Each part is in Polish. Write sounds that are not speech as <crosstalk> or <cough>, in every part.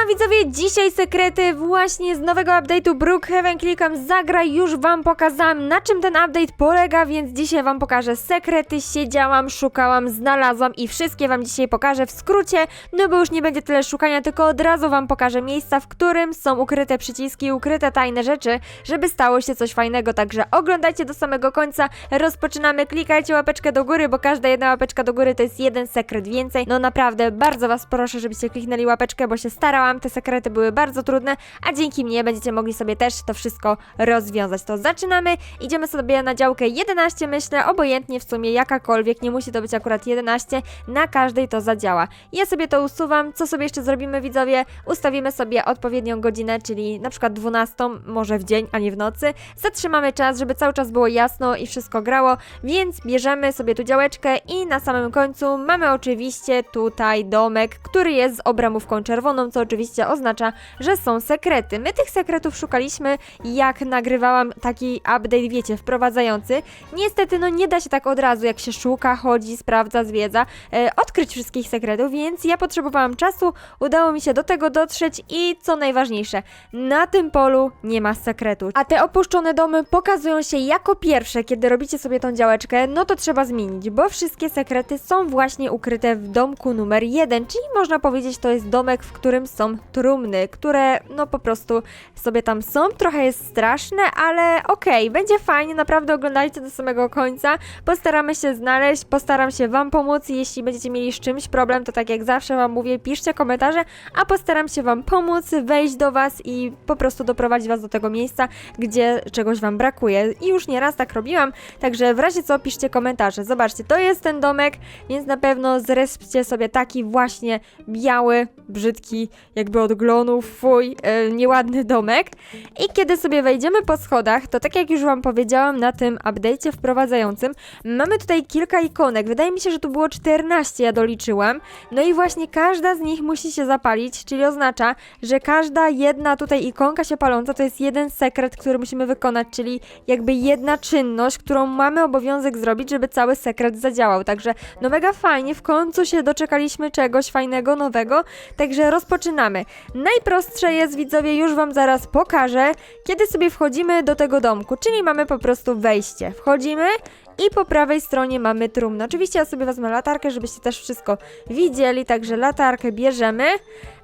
Siema widzowie, dzisiaj sekrety właśnie z nowego update'u Brookhaven. Klikam zagraj, już wam pokazałam na czym ten update polega, więc dzisiaj wam pokażę sekrety. Siedziałam, szukałam, znalazłam i wszystkie wam dzisiaj pokażę w skrócie, no bo już nie będzie tyle szukania, tylko od razu wam pokażę miejsca, w którym są ukryte przyciski, ukryte tajne rzeczy, żeby stało się coś fajnego, także oglądajcie do samego końca. Rozpoczynamy, klikajcie łapeczkę do góry, bo każda jedna łapeczka do góry to jest jeden sekret więcej. No naprawdę, bardzo was proszę, żebyście kliknęli łapeczkę, bo się starałam, te sekrety były bardzo trudne, a dzięki mnie będziecie mogli sobie też to wszystko rozwiązać. To zaczynamy, idziemy sobie na działkę 11, myślę, obojętnie w sumie jakakolwiek, nie musi to być akurat 11, na każdej to zadziała. Ja sobie to usuwam, co sobie jeszcze zrobimy widzowie? Ustawimy sobie odpowiednią godzinę, czyli na przykład 12, może w dzień, a nie w nocy. Zatrzymamy czas, żeby cały czas było jasno i wszystko grało, więc bierzemy sobie tu działeczkę i na samym końcu mamy oczywiście tutaj domek, który jest z obramówką czerwoną, co oczywiście oznacza, że są sekrety. My tych sekretów szukaliśmy, jak nagrywałam taki update, wiecie, wprowadzający. Niestety, no nie da się tak od razu, jak się szuka, chodzi, sprawdza, zwiedza, e, odkryć wszystkich sekretów, więc ja potrzebowałam czasu, udało mi się do tego dotrzeć i co najważniejsze, na tym polu nie ma sekretu. A te opuszczone domy pokazują się jako pierwsze, kiedy robicie sobie tą działeczkę, no to trzeba zmienić, bo wszystkie sekrety są właśnie ukryte w domku numer jeden, czyli można powiedzieć, to jest domek, w którym są trumny, które no po prostu sobie tam są. Trochę jest straszne, ale okej, będzie fajnie, naprawdę oglądajcie do samego końca. Postaramy się znaleźć, postaram się Wam pomóc. Jeśli będziecie mieli z czymś problem, to tak jak zawsze Wam mówię, piszcie komentarze, a postaram się Wam pomóc, wejść do Was i po prostu doprowadzić Was do tego miejsca, gdzie czegoś Wam brakuje. I już nieraz tak robiłam, także w razie co piszcie komentarze. Zobaczcie, to jest ten domek, więc na pewno zrespcie sobie taki właśnie biały, brzydki, jakby od glonów, fuj, e, nieładny domek. I kiedy sobie wejdziemy po schodach, to tak jak już Wam powiedziałam na tym update'cie wprowadzającym, mamy tutaj kilka ikonek. Wydaje mi się, że tu było 14, ja doliczyłam. No i właśnie każda z nich musi się zapalić, czyli oznacza, że każda jedna tutaj ikonka się paląca to jest jeden sekret, który musimy wykonać, czyli jakby jedna czynność, którą mamy obowiązek zrobić, żeby cały sekret zadziałał. Także no mega fajnie, w końcu się doczekaliśmy czegoś fajnego, nowego. Także rozpoczynamy. Najprostsze jest, widzowie, już Wam zaraz pokażę, kiedy sobie wchodzimy do tego domku, czyli mamy po prostu wejście. Wchodzimy i po prawej stronie mamy trumnę. Oczywiście ja sobie wezmę latarkę, żebyście też wszystko widzieli, także latarkę bierzemy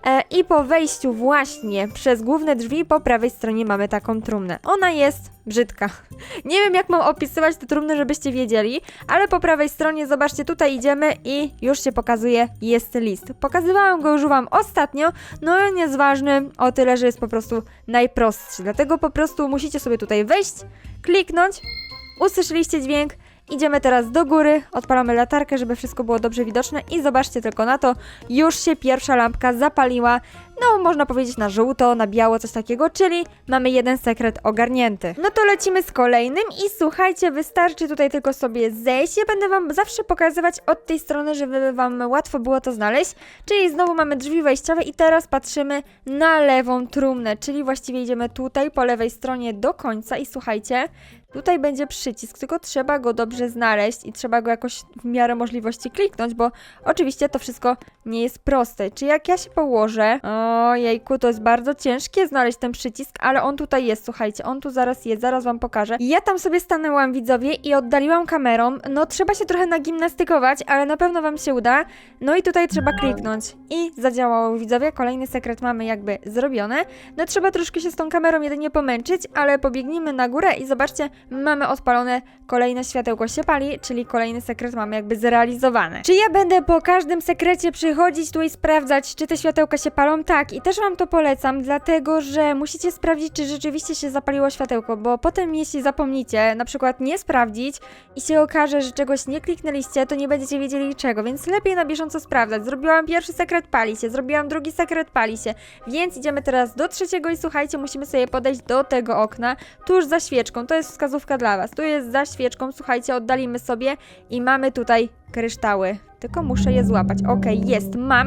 e, i po wejściu właśnie przez główne drzwi po prawej stronie mamy taką trumnę. Ona jest brzydka. <laughs> Nie wiem jak mam opisywać tę trumnę, żebyście wiedzieli, ale po prawej stronie zobaczcie, tutaj idziemy i już się pokazuje, jest list. Pokazywałam go już wam ostatnio, no nie jest ważny o tyle, że jest po prostu najprostszy. Dlatego po prostu musicie sobie tutaj wejść, kliknąć, usłyszeliście dźwięk, Idziemy teraz do góry, odpalamy latarkę, żeby wszystko było dobrze widoczne i zobaczcie tylko na to, już się pierwsza lampka zapaliła, no można powiedzieć na żółto, na biało, coś takiego, czyli mamy jeden sekret ogarnięty. No to lecimy z kolejnym i słuchajcie, wystarczy tutaj tylko sobie zejść, ja będę wam zawsze pokazywać od tej strony, żeby wam łatwo było to znaleźć, czyli znowu mamy drzwi wejściowe i teraz patrzymy na lewą trumnę, czyli właściwie idziemy tutaj po lewej stronie do końca i słuchajcie, Tutaj będzie przycisk, tylko trzeba go dobrze znaleźć i trzeba go jakoś w miarę możliwości kliknąć, bo oczywiście to wszystko nie jest proste. Czy jak ja się położę, ojejku, to jest bardzo ciężkie znaleźć ten przycisk, ale on tutaj jest, słuchajcie, on tu zaraz jest, zaraz wam pokażę. Ja tam sobie stanęłam, widzowie, i oddaliłam kamerą. No trzeba się trochę nagimnastykować, ale na pewno wam się uda. No i tutaj trzeba kliknąć i zadziałało, widzowie. Kolejny sekret mamy jakby zrobione. No trzeba troszkę się z tą kamerą jedynie pomęczyć, ale pobiegnijmy na górę i zobaczcie, mamy odpalone, kolejne światełko się pali, czyli kolejny sekret mamy jakby zrealizowany. Czy ja będę po każdym sekrecie przychodzić tu i sprawdzać, czy te światełka się palą? Tak, i też wam to polecam, dlatego że musicie sprawdzić, czy rzeczywiście się zapaliło światełko, bo potem jeśli zapomnicie, na przykład nie sprawdzić i się okaże, że czegoś nie kliknęliście, to nie będziecie wiedzieli czego, więc lepiej na bieżąco sprawdzać. Zrobiłam pierwszy sekret, pali się, zrobiłam drugi sekret, pali się, więc idziemy teraz do trzeciego i słuchajcie, musimy sobie podejść do tego okna, tuż za świeczką, to jest wskazówka dla was. Tu jest za świeczką, słuchajcie, oddalimy sobie i mamy tutaj kryształy. Tylko muszę je złapać. Okej, jest, mam.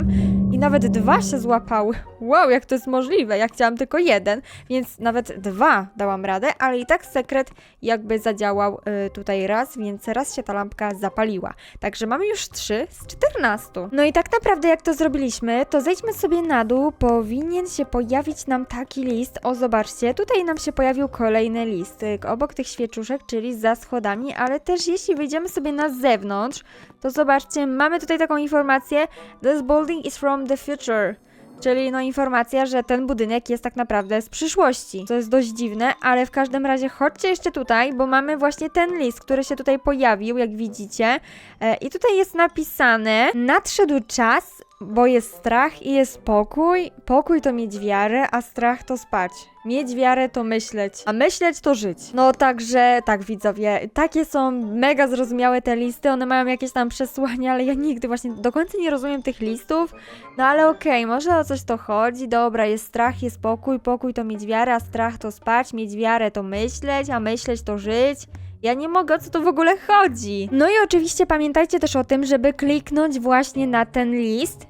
I nawet dwa się złapały. Wow, jak to jest możliwe? Ja chciałam tylko jeden, więc nawet dwa dałam radę, ale i tak sekret jakby zadziałał y, tutaj raz, więc raz się ta lampka zapaliła. Także mamy już 3 z 14. No i tak naprawdę jak to zrobiliśmy, to zejdźmy sobie na dół, powinien się pojawić nam taki list. O, zobaczcie, tutaj nam się pojawił kolejny list obok tych świeczuszek, czyli za schodami, ale też jeśli wyjdziemy sobie na zewnątrz, to zobaczcie, mamy tutaj taką informację This building is from the future. Czyli no informacja, że ten budynek jest tak naprawdę z przyszłości. To jest dość dziwne, ale w każdym razie chodźcie jeszcze tutaj, bo mamy właśnie ten list, który się tutaj pojawił, jak widzicie. E, I tutaj jest napisane: Nadszedł czas, bo jest strach i jest pokój. Pokój to mieć wiarę, a strach to spać. Mieć wiarę to myśleć, a myśleć to żyć. No także, tak widzowie, takie są mega zrozumiałe te listy, one mają jakieś tam przesłania, ale ja nigdy właśnie do końca nie rozumiem tych listów. No ale okej, może o coś to chodzi. Dobra, jest strach, jest pokój, pokój to mieć wiarę, a strach to spać, mieć wiarę to myśleć, a myśleć to żyć. Ja nie mogę, o co to w ogóle chodzi. No i oczywiście pamiętajcie też o tym, żeby kliknąć właśnie na ten list.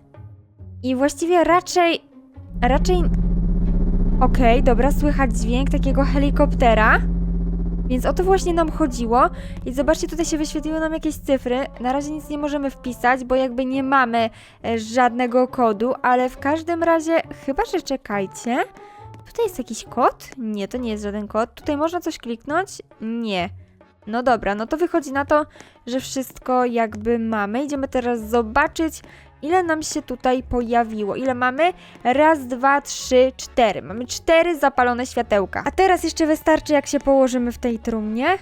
I właściwie raczej. raczej. Okej, dobra, słychać dźwięk takiego helikoptera. Więc o to właśnie nam chodziło. I zobaczcie, tutaj się wyświetliły nam jakieś cyfry. Na razie nic nie możemy wpisać, bo jakby nie mamy e, żadnego kodu, ale w każdym razie, chyba że czekajcie. Tutaj jest jakiś kod? Nie, to nie jest żaden kod. Tutaj można coś kliknąć? Nie. No dobra, no to wychodzi na to, że wszystko jakby mamy. Idziemy teraz zobaczyć, ile nam się tutaj pojawiło. Ile mamy? Raz, dwa, trzy, cztery. Mamy cztery zapalone światełka. A teraz jeszcze wystarczy, jak się położymy w tej trumnie.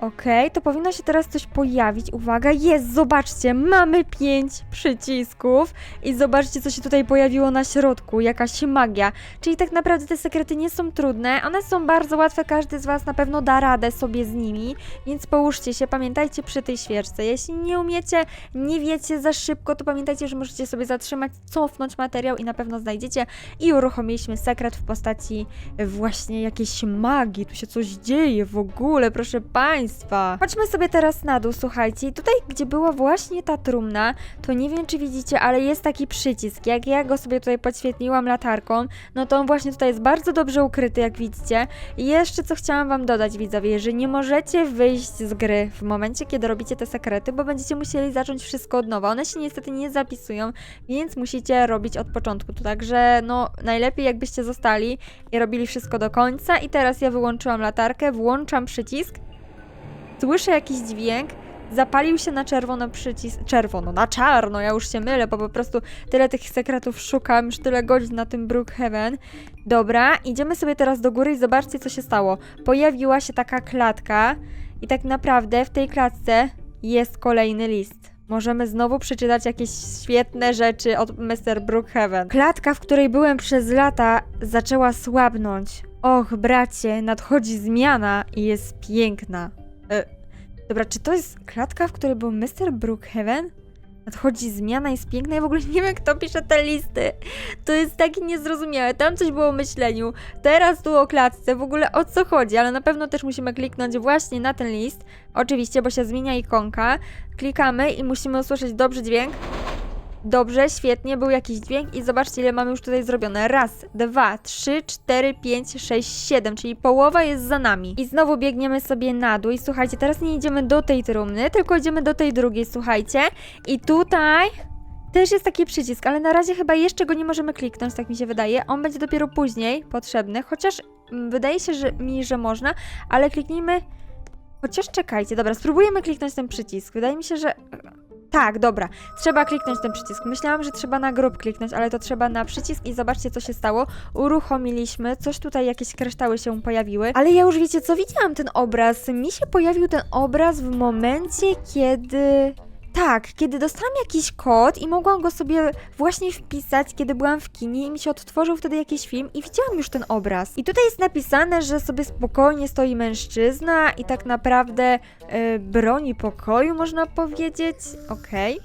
Okej, to powinno się teraz coś pojawić. Uwaga, jest, zobaczcie, mamy pięć przycisków i zobaczcie, co się tutaj pojawiło na środku, jakaś magia. Czyli tak naprawdę te sekrety nie są trudne, one są bardzo łatwe, każdy z Was na pewno da radę sobie z nimi, więc połóżcie się, pamiętajcie przy tej świeczce. Jeśli nie umiecie, nie wiecie za szybko, to pamiętajcie, że możecie sobie zatrzymać, cofnąć materiał i na pewno znajdziecie. I uruchomiliśmy sekret w postaci właśnie jakiejś magii, tu się coś dzieje w ogóle, proszę Państwa. Chodźmy sobie teraz na dół, słuchajcie. Tutaj, gdzie była właśnie ta trumna, to nie wiem, czy widzicie, ale jest taki przycisk. Jak ja go sobie tutaj podświetliłam latarką, no to on właśnie tutaj jest bardzo dobrze ukryty, jak widzicie. I jeszcze co chciałam Wam dodać, widzowie, że nie możecie wyjść z gry w momencie, kiedy robicie te sekrety, bo będziecie musieli zacząć wszystko od nowa. One się niestety nie zapisują, więc musicie robić od początku. Także, no, najlepiej jakbyście zostali i robili wszystko do końca. I teraz ja wyłączyłam latarkę, włączam przycisk słyszę jakiś dźwięk, zapalił się na czerwono przycisk, czerwono, na czarno, ja już się mylę, bo po prostu tyle tych sekretów szukam, już tyle godzin na tym Brookhaven. Dobra, idziemy sobie teraz do góry i zobaczcie, co się stało. Pojawiła się taka klatka i tak naprawdę w tej klatce jest kolejny list. Możemy znowu przeczytać jakieś świetne rzeczy od Mr. Brookhaven. Klatka, w której byłem przez lata, zaczęła słabnąć. Och, bracie, nadchodzi zmiana i jest piękna. E, dobra, czy to jest klatka, w której był Mr. Brookhaven? Nadchodzi zmiana, jest piękna i w ogóle <laughs> nie wiem, kto pisze te listy. To jest takie niezrozumiałe. Tam coś było o myśleniu, teraz tu o klatce, w ogóle o co chodzi, ale na pewno też musimy kliknąć właśnie na ten list. Oczywiście, bo się zmienia ikonka. Klikamy i musimy usłyszeć dobry dźwięk. Dobrze, świetnie, był jakiś dźwięk i zobaczcie ile mamy już tutaj zrobione. Raz, dwa, trzy, cztery, pięć, sześć, siedem, czyli połowa jest za nami. I znowu biegniemy sobie na dół i słuchajcie, teraz nie idziemy do tej trumny, tylko idziemy do tej drugiej, słuchajcie. I tutaj też jest taki przycisk, ale na razie chyba jeszcze go nie możemy kliknąć, tak mi się wydaje. On będzie dopiero później potrzebny, chociaż mm, wydaje się że, mi, że można, ale kliknijmy... Chociaż czekajcie, dobra, spróbujemy kliknąć ten przycisk. Wydaje mi się, że... Tak, dobra. Trzeba kliknąć ten przycisk. Myślałam, że trzeba na grób kliknąć, ale to trzeba na przycisk i zobaczcie, co się stało. Uruchomiliśmy, coś tutaj, jakieś kryształy się pojawiły. Ale ja już wiecie, co widziałam ten obraz. Mi się pojawił ten obraz w momencie, kiedy. Tak, kiedy dostałam jakiś kod i mogłam go sobie właśnie wpisać, kiedy byłam w kinie i mi się odtworzył wtedy jakiś film i widziałam już ten obraz. I tutaj jest napisane, że sobie spokojnie stoi mężczyzna i tak naprawdę e, broni pokoju, można powiedzieć. Okej.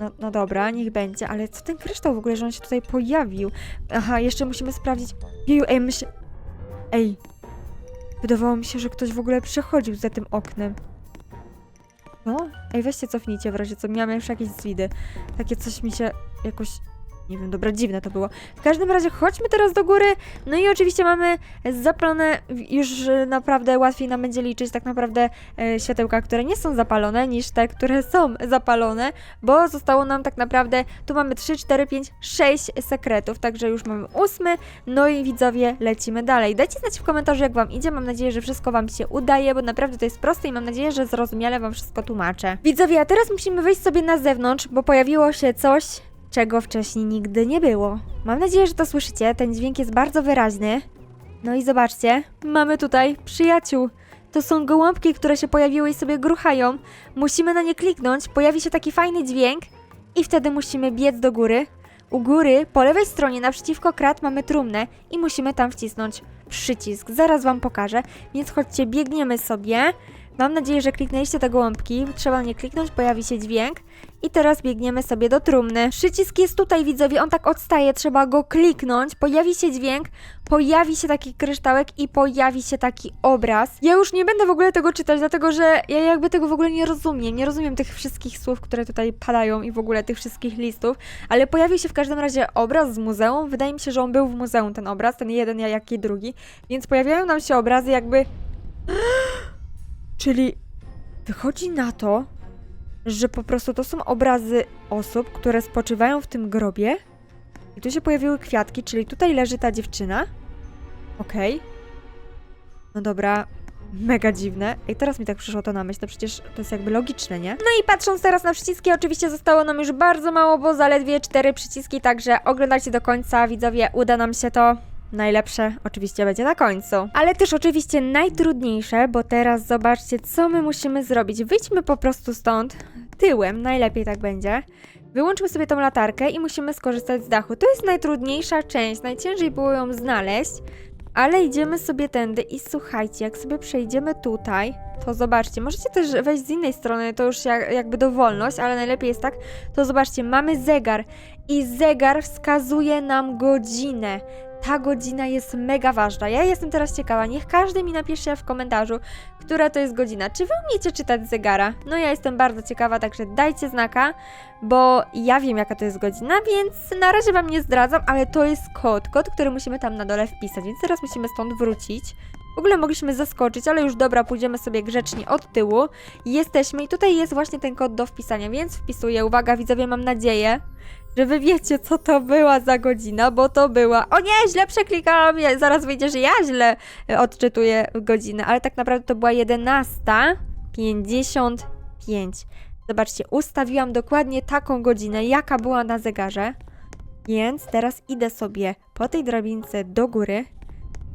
No, no dobra, niech będzie, ale co ten kryształ w ogóle, że on się tutaj pojawił? Aha, jeszcze musimy sprawdzić. Jeju, ej, myśl... Ej. Wydawało mi się, że ktoś w ogóle przechodził za tym oknem. No? Ej, weźcie cofnijcie w razie co, miałam już jakieś zwidy. Takie coś mi się jakoś... Nie wiem, dobra, dziwne to było. W każdym razie chodźmy teraz do góry. No i oczywiście mamy zapalone, już naprawdę łatwiej nam będzie liczyć tak naprawdę e, światełka, które nie są zapalone, niż te, które są zapalone, bo zostało nam tak naprawdę, tu mamy 3, 4, 5, 6 sekretów, także już mamy ósmy, no i widzowie, lecimy dalej. Dajcie znać w komentarzu, jak Wam idzie, mam nadzieję, że wszystko Wam się udaje, bo naprawdę to jest proste i mam nadzieję, że zrozumiale Wam wszystko tłumaczę. Widzowie, a teraz musimy wyjść sobie na zewnątrz, bo pojawiło się coś, czego wcześniej nigdy nie było. Mam nadzieję, że to słyszycie, ten dźwięk jest bardzo wyraźny. No i zobaczcie, mamy tutaj przyjaciół. To są gołąbki, które się pojawiły i sobie gruchają. Musimy na nie kliknąć, pojawi się taki fajny dźwięk i wtedy musimy biec do góry. U góry, po lewej stronie, naprzeciwko krat mamy trumnę i musimy tam wcisnąć przycisk. Zaraz wam pokażę, więc chodźcie, biegniemy sobie. Mam nadzieję, że kliknęliście te gołąbki. Trzeba nie kliknąć, pojawi się dźwięk. I teraz biegniemy sobie do trumny. Przycisk jest tutaj, widzowie, on tak odstaje, trzeba go kliknąć, pojawi się dźwięk, pojawi się taki kryształek i pojawi się taki obraz. Ja już nie będę w ogóle tego czytać, dlatego że ja jakby tego w ogóle nie rozumiem. Nie rozumiem tych wszystkich słów, które tutaj padają i w ogóle tych wszystkich listów, ale pojawił się w każdym razie obraz z muzeum. Wydaje mi się, że on był w muzeum, ten obraz, ten jeden, jak i drugi. Więc pojawiają nam się obrazy jakby... <gasps> Czyli wychodzi na to, że po prostu to są obrazy osób, które spoczywają w tym grobie. I tu się pojawiły kwiatki, czyli tutaj leży ta dziewczyna. Okej. No dobra, mega dziwne. I teraz mi tak przyszło to na myśl, no przecież to jest jakby logiczne, nie? No i patrząc teraz na przyciski, oczywiście zostało nam już bardzo mało, bo zaledwie cztery przyciski, także oglądajcie do końca, widzowie, uda nam się to. Najlepsze oczywiście będzie na końcu. Ale też oczywiście najtrudniejsze, bo teraz zobaczcie, co my musimy zrobić. Wyjdźmy po prostu stąd tyłem, najlepiej tak będzie. Wyłączmy sobie tą latarkę i musimy skorzystać z dachu. To jest najtrudniejsza część, najciężej było ją znaleźć, ale idziemy sobie tędy i słuchajcie, jak sobie przejdziemy tutaj, to zobaczcie, możecie też wejść z innej strony, to już jak, jakby dowolność, ale najlepiej jest tak, to zobaczcie, mamy zegar i zegar wskazuje nam godzinę. Ta godzina jest mega ważna. Ja jestem teraz ciekawa. Niech każdy mi napisze w komentarzu, która to jest godzina. Czy wy umiecie czytać zegara? No ja jestem bardzo ciekawa, także dajcie znaka, bo ja wiem jaka to jest godzina, więc na razie wam nie zdradzam, ale to jest kod. Kod, który musimy tam na dole wpisać, więc teraz musimy stąd wrócić. W ogóle mogliśmy zaskoczyć, ale już dobra, pójdziemy sobie grzecznie od tyłu. Jesteśmy i tutaj jest właśnie ten kod do wpisania, więc wpisuję. Uwaga, widzowie, mam nadzieję, że wy wiecie, co to była za godzina, bo to była... O nie, źle przeklikałam, ja- zaraz wyjdzie, że ja źle e, odczytuję godzinę, ale tak naprawdę to była 11.55. Zobaczcie, ustawiłam dokładnie taką godzinę, jaka była na zegarze, więc teraz idę sobie po tej drabince do góry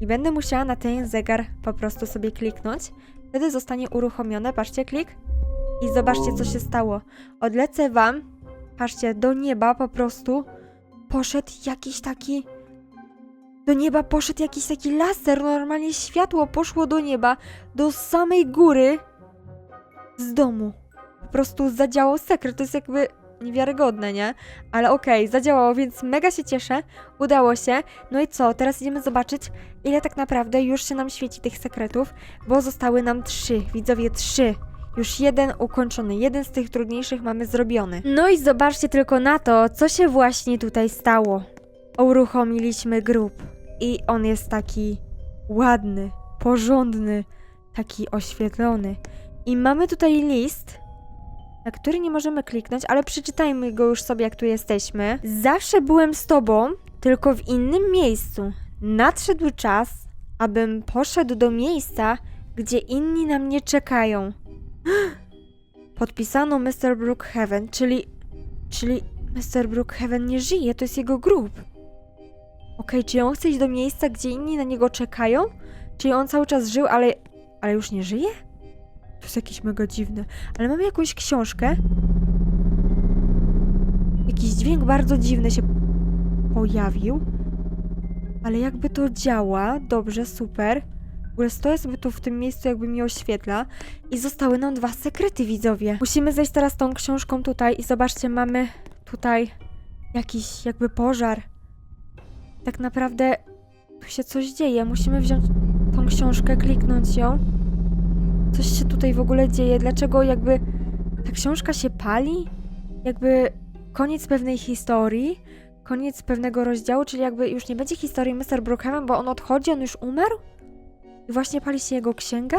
i będę musiała na ten zegar po prostu sobie kliknąć. Wtedy zostanie uruchomione, patrzcie, klik i zobaczcie, co się stało. Odlecę wam patrzcie, do nieba po prostu poszedł jakiś taki. Do nieba poszedł jakiś taki laser, normalnie światło poszło do nieba, do samej góry z domu. Po prostu zadziałał sekret, to jest jakby niewiarygodne, nie? Ale okej, zadziałało, więc mega się cieszę, udało się. No i co, teraz idziemy zobaczyć, ile tak naprawdę już się nam świeci tych sekretów, bo zostały nam trzy, widzowie, trzy. Już jeden ukończony, jeden z tych trudniejszych mamy zrobiony. No i zobaczcie tylko na to, co się właśnie tutaj stało. Uruchomiliśmy grób i on jest taki ładny, porządny, taki oświetlony. I mamy tutaj list, na który nie możemy kliknąć, ale przeczytajmy go już sobie, jak tu jesteśmy. Zawsze byłem z tobą, tylko w innym miejscu. Nadszedł czas, abym poszedł do miejsca, gdzie inni na mnie czekają. Podpisano Mr. Brookhaven, czyli... Czyli Mr. Brookhaven nie żyje, to jest jego grób. Okej, czy on chce iść do miejsca, gdzie inni na niego czekają? Czyli on cały czas żył, ale... ale już nie żyje? To jest jakieś mega dziwne. Ale mamy jakąś książkę. Jakiś dźwięk bardzo dziwny się pojawił. Ale jakby to działa, dobrze, super. W ogóle stoję sobie tu w tym miejscu, jakby mi oświetla. I zostały nam dwa sekrety, widzowie. Musimy zejść teraz tą książką tutaj i zobaczcie, mamy tutaj jakiś jakby pożar. Tak naprawdę tu się coś dzieje. Musimy wziąć tą książkę, kliknąć ją. Coś się tutaj w ogóle dzieje. Dlaczego jakby Ta książka się pali? Jakby koniec pewnej historii, koniec pewnego rozdziału, czyli jakby już nie będzie historii Mr. Brookhaven, bo on odchodzi, on już umarł? I właśnie pali się jego księga?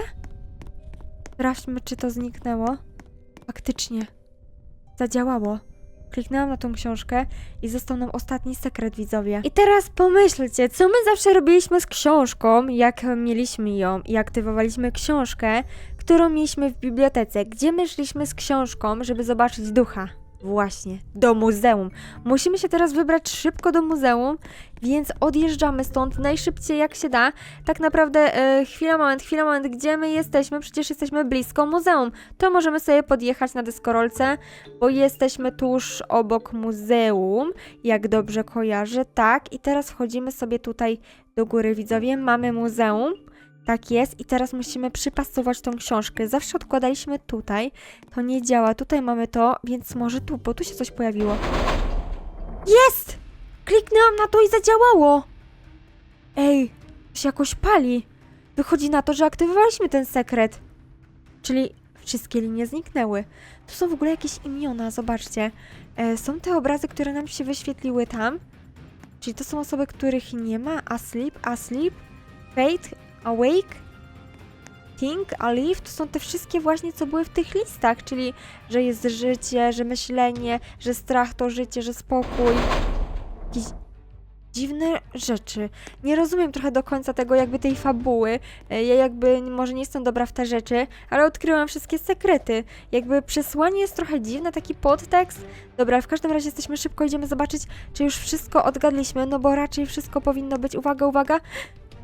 Sprawdźmy, czy to zniknęło. Faktycznie. Zadziałało. Kliknęłam na tą książkę i został nam ostatni sekret, widzowie. I teraz pomyślcie, co my zawsze robiliśmy z książką, jak mieliśmy ją i aktywowaliśmy książkę, którą mieliśmy w bibliotece. Gdzie my szliśmy z książką, żeby zobaczyć ducha? Właśnie, do muzeum. Musimy się teraz wybrać szybko do muzeum, więc odjeżdżamy stąd najszybciej jak się da. Tak naprawdę, e, chwila, moment, chwila, moment, gdzie my jesteśmy? Przecież jesteśmy blisko muzeum. To możemy sobie podjechać na deskorolce, bo jesteśmy tuż obok muzeum, jak dobrze kojarzę. Tak, i teraz wchodzimy sobie tutaj do góry, widzowie. Mamy muzeum. Tak jest, i teraz musimy przypasować tą książkę. Zawsze odkładaliśmy tutaj, to nie działa. Tutaj mamy to, więc może tu, bo tu się coś pojawiło. Jest! Kliknęłam na to i zadziałało! Ej, się jakoś pali. Wychodzi na to, że aktywowaliśmy ten sekret. Czyli wszystkie linie zniknęły. Tu są w ogóle jakieś imiona, zobaczcie. E, są te obrazy, które nam się wyświetliły tam. Czyli to są osoby, których nie ma. Asleep, asleep, fate, awake, think, alive. To są te wszystkie właśnie, co były w tych listach. Czyli, że jest życie, że myślenie, że strach to życie, że spokój. Jakieś dziwne rzeczy. Nie rozumiem trochę do końca tego jakby tej fabuły. E, Ja jakby może nie jestem dobra w te rzeczy, ale odkryłam wszystkie sekrety. Jakby przesłanie jest trochę dziwne, taki podtekst. Dobra, w każdym razie jesteśmy szybko, idziemy zobaczyć, czy już wszystko odgadliśmy, no bo raczej wszystko powinno być. Uwaga, uwaga.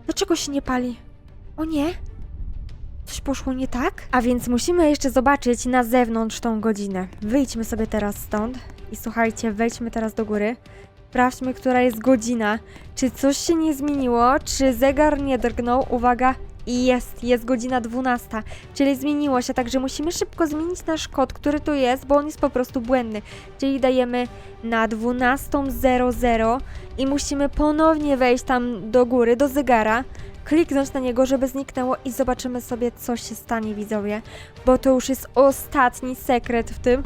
Dlaczego się nie pali? O nie? Coś poszło nie tak? A więc musimy jeszcze zobaczyć na zewnątrz tą godzinę. Wyjdźmy sobie teraz stąd i słuchajcie, wejdźmy teraz do góry. Sprawdźmy, która jest godzina. Czy coś się nie zmieniło? Czy zegar nie drgnął? Uwaga, i jest, jest godzina 12, czyli zmieniło się, także musimy szybko zmienić nasz kod, który tu jest, bo on jest po prostu błędny. Czyli dajemy na 12.00 i musimy ponownie wejść tam do góry, do zegara, kliknąć na niego, żeby zniknęło i zobaczymy sobie, co się stanie, widzowie, bo to już jest ostatni sekret w tym.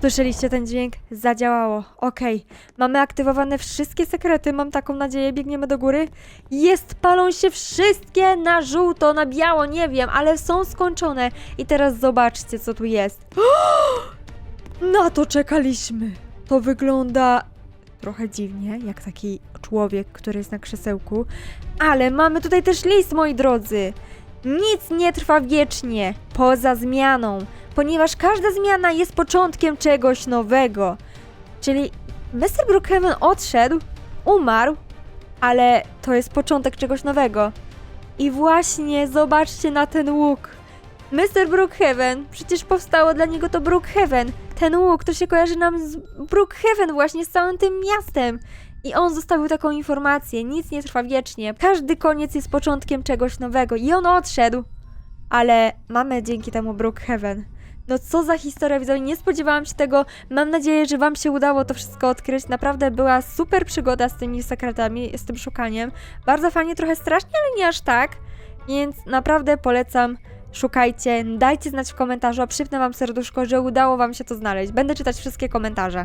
Słyszeliście ten dźwięk? Zadziałało. Okej. Mamy aktywowane wszystkie sekrety, mam taką nadzieję. Biegniemy do góry. Jest, palą się wszystkie na żółto, na biało, nie wiem, ale są skończone. I teraz zobaczcie, co tu jest. <gasps> Na to czekaliśmy. To wygląda trochę dziwnie, jak taki człowiek, który jest na krzesełku. Ale mamy tutaj też list, moi drodzy. Nic nie trwa wiecznie, poza zmianą, ponieważ każda zmiana jest początkiem czegoś nowego. Czyli Mr. Brookhaven odszedł, umarł, ale to jest początek czegoś nowego. I właśnie zobaczcie na ten łuk. Mr. Brookhaven, przecież powstało dla niego to Brookhaven. Ten łuk to się kojarzy nam z Brookhaven właśnie, z całym tym miastem. I on zostawił taką informację, nic nie trwa wiecznie, każdy koniec jest początkiem czegoś nowego i on odszedł. Ale mamy dzięki temu Brookhaven. No co za historia, widzowie, nie spodziewałam się tego. Mam nadzieję, że wam się udało to wszystko odkryć. Naprawdę była super przygoda z tymi sekretami, z tym szukaniem. Bardzo fajnie, trochę strasznie, ale nie aż tak. Więc naprawdę polecam. Szukajcie, dajcie znać w komentarzu, a przypnę wam serduszko, że udało wam się to znaleźć. Będę czytać wszystkie komentarze.